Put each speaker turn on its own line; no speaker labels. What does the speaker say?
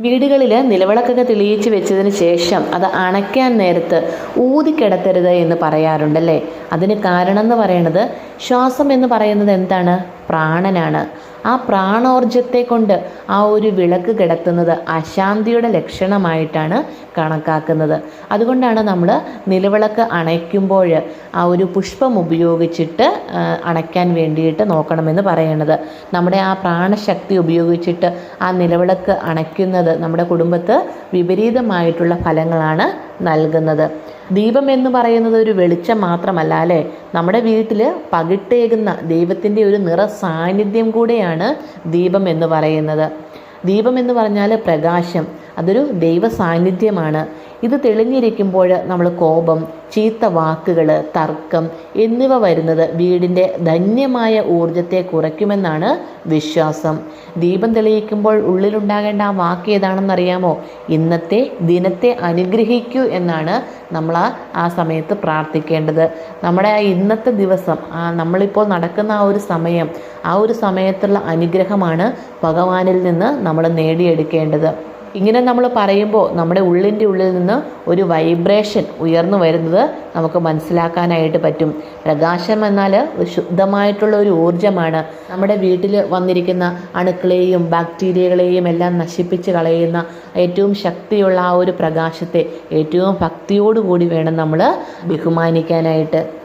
വീടുകളിൽ നിലവിളക്കൊക്കെ തെളിയിച്ച് വെച്ചതിന് ശേഷം അത് അണയ്ക്കാൻ നേരത്ത് ഊതിക്കിടത്തരുത് എന്ന് പറയാറുണ്ടല്ലേ? അതിന് കാരണം എന്ന് പറയുന്നത് ശ്വാസം എന്ന് പറയുന്നത് എന്താണ്? പ്രാണനാണ്. ആ പ്രാണോർജത്തെ കൊണ്ട് ആ ഒരു വിളക്ക് കിടത്തുന്നത് അശാന്തിയുടെ ലക്ഷണമായിട്ടാണ് കണക്കാക്കുന്നത്. അതുകൊണ്ടാണ് നമ്മൾ നിലവിളക്ക് അണയ്ക്കുമ്പോൾ ആ ഒരു പുഷ്പം ഉപയോഗിച്ചിട്ട് അണയ്ക്കാൻ വേണ്ടിയിട്ട് നോക്കണമെന്ന് പറയുന്നത് നമ്മുടെ ആ പ്രാണശക്തി ഉപയോഗിച്ചിട്ട് ആ നിലവിളക്ക് അണയ്ക്കുന്നത് നമ്മുടെ കുടുംബത്ത് വിപരീതമായിട്ടുള്ള ഫലങ്ങളാണ് നൽകുന്നത്. ദീപം എന്ന് പറയുന്നത് ഒരു വെളിച്ചം മാത്രമല്ല അല്ലേ? നമ്മുടെ വീട്ടിൽ പകിട്ടേകുന്ന ദൈവത്തിന്റെ ഒരു നിറ സാന്നിധ്യം കൂടെയാണ് ദീപം എന്ന് പറയുന്നത്. ദീപം എന്ന് പറഞ്ഞാൽ പ്രകാശം. അതൊരു ദൈവ സാന്നിധ്യമാണ് ഇത് തെളിഞ്ഞിരിക്കുമ്പോൾ നമ്മൾ കോപം ചീത്ത വാക്കുകൾ തർക്കം എന്നിവ വരുന്നത് വീടിന്റെ ധന്യമായ ഊർജത്തെ കുറയ്ക്കുമെന്നാണ് വിശ്വാസം. ദീപം തെളിയിക്കുമ്പോൾ ഉള്ളിലുണ്ടാകേണ്ട ആ വാക്ക് ഏതാണെന്നറിയാമോ? ഇന്നത്തെ ദിനത്തെ അനുഗ്രഹിക്കൂ എന്നാണ് നമ്മൾ ആ സമയത്ത് പ്രാർത്ഥിക്കേണ്ടത്. നമ്മുടെ ആ ഇന്നത്തെ ദിവസം ആ നമ്മളിപ്പോൾ നടക്കുന്ന ആ ഒരു സമയം ആ ഒരു സമയത്തുള്ള അനുഗ്രഹമാണ് ഭഗവാനിൽ നിന്ന് നമ്മൾ നേടിയെടുക്കേണ്ടത്. ഇങ്ങനെ നമ്മൾ പറയുമ്പോൾ നമ്മുടെ ഉള്ളിന്റെ ഉള്ളിൽ നിന്ന് ഒരു വൈബ്രേഷൻ ഉയർന്നു വരുന്നത് നമുക്ക് മനസ്സിലാക്കാനായിട്ട് പറ്റും. പ്രകാശം എന്നാൽ ഒരു ശുദ്ധമായിട്ടുള്ള ഒരു ഊർജമാണ്. നമ്മുടെ വീട്ടിൽ വന്നിരിക്കുന്ന അണുക്കളെയും ബാക്ടീരിയകളെയും എല്ലാം നശിപ്പിച്ച് കളയുന്ന ഏറ്റവും ശക്തിയുള്ള ആ ഒരു പ്രകാശത്തെ ഏറ്റവും ഭക്തിയോടുകൂടി വേണം നമ്മൾ ബഹുമാനിക്കാനായിട്ട്.